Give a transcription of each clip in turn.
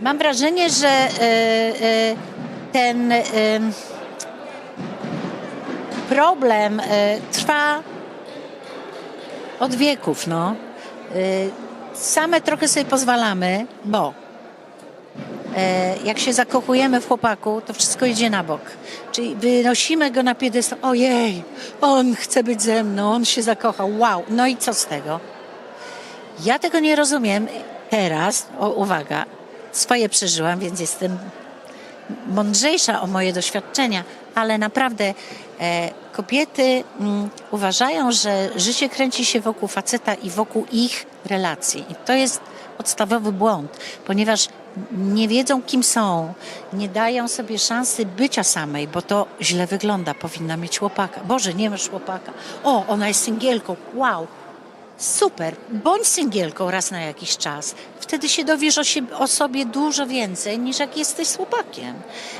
Mam wrażenie, że e, e, ten e, problem trwa od wieków. No. Same trochę sobie pozwalamy, bo jak się zakochujemy w chłopaku, to wszystko idzie na bok. Czyli wynosimy go na piedestał. Ojej, on chce być ze mną, on się zakochał. Wow, no i co z tego? Ja tego nie rozumiem teraz. O, uwaga, swoje przeżyłam, więc jestem mądrzejsza o moje doświadczenia, ale naprawdę e, kobiety mm, uważają, że życie kręci się wokół faceta i wokół ich relacji. I to jest podstawowy błąd, ponieważ nie wiedzą, kim są, nie dają sobie szansy bycia samej, bo to źle wygląda. Powinna mieć chłopaka. Boże, nie masz chłopaka. O, ona jest singielką. Wow. Super, bądź singielką raz na jakiś czas. Wtedy się dowiesz o, o sobie dużo więcej niż jak jesteś z chłopakiem.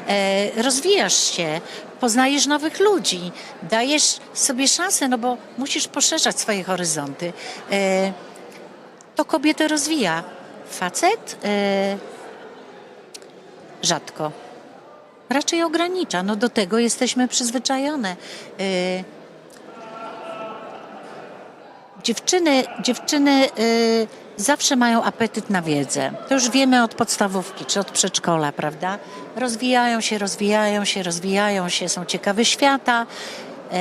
E, rozwijasz się, poznajesz nowych ludzi, dajesz sobie szansę, no bo musisz poszerzać swoje horyzonty. E, to kobietę rozwija. Facet e, rzadko. Raczej ogranicza. No do tego jesteśmy przyzwyczajone. E, Dziewczyny, dziewczyny y, zawsze mają apetyt na wiedzę. To już wiemy od podstawówki czy od przedszkola, prawda? Rozwijają się, rozwijają się, rozwijają się, są ciekawe świata, y,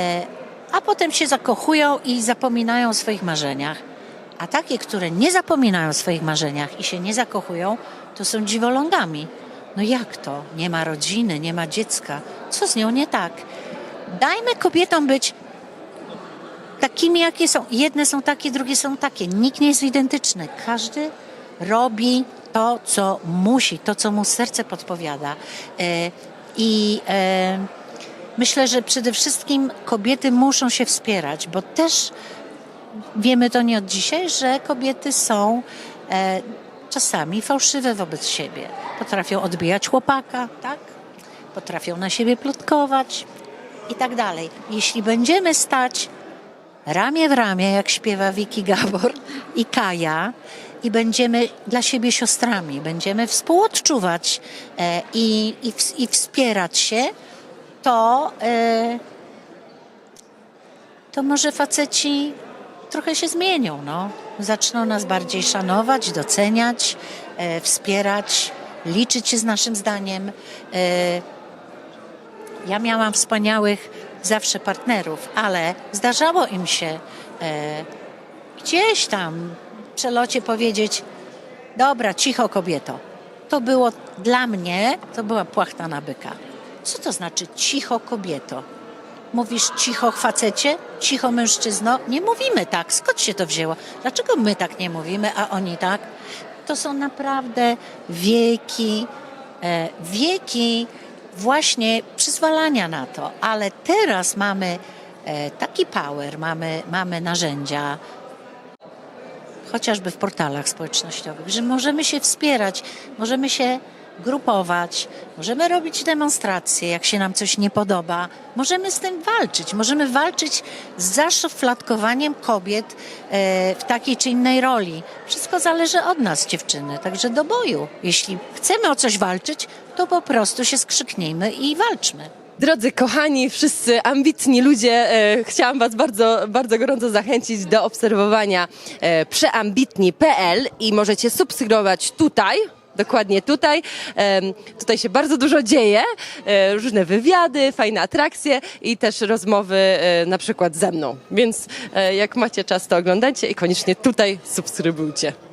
a potem się zakochują i zapominają o swoich marzeniach. A takie, które nie zapominają o swoich marzeniach i się nie zakochują, to są dziwolągami. No jak to? Nie ma rodziny, nie ma dziecka. Co z nią nie tak? Dajmy kobietom być takimi, jakie są. Jedne są takie, drugie są takie. Nikt nie jest identyczny. Każdy robi to, co musi, to, co mu serce podpowiada. E, I e, myślę, że przede wszystkim kobiety muszą się wspierać, bo też wiemy to nie od dzisiaj, że kobiety są e, czasami fałszywe wobec siebie. Potrafią odbijać chłopaka, tak? Potrafią na siebie plotkować i tak dalej. Jeśli będziemy stać ramię w ramię, jak śpiewa Wiki Gabor i Kaja, i będziemy dla siebie siostrami, będziemy współodczuwać e, i, i, ws- i wspierać się, to, e, to może faceci trochę się zmienią. No. Zaczną nas bardziej szanować, doceniać, e, wspierać, liczyć się z naszym zdaniem. E, ja miałam wspaniałych zawsze partnerów, ale zdarzało im się e, gdzieś tam w przelocie powiedzieć: Dobra, cicho kobieto. To było dla mnie, to była płachta na byka. Co to znaczy cicho kobieto? Mówisz cicho facecie? Cicho mężczyzno? Nie mówimy tak. Skąd się to wzięło? Dlaczego my tak nie mówimy, a oni tak? To są naprawdę wieki, e, wieki właśnie przyzwalania na to. Ale teraz mamy e, taki power, mamy, mamy narzędzia, chociażby w portalach społecznościowych, że możemy się wspierać, możemy się grupować, możemy robić demonstracje, jak się nam coś nie podoba, możemy z tym walczyć, możemy walczyć z zaszufladkowaniem kobiet e, w takiej czy innej roli. Wszystko zależy od nas, dziewczyny, także do boju. Jeśli chcemy o coś walczyć, to po prostu się skrzyknijmy i walczmy. Drodzy kochani, wszyscy ambitni ludzie, e, chciałam Was bardzo, bardzo gorąco zachęcić do obserwowania e, przeambitni.pl i możecie subskrybować tutaj. Dokładnie tutaj. Tutaj się bardzo dużo dzieje. e, Różne wywiady, fajne atrakcje i też rozmowy e, na przykład ze mną. Więc e, jak macie czas, to oglądajcie i koniecznie tutaj subskrybujcie.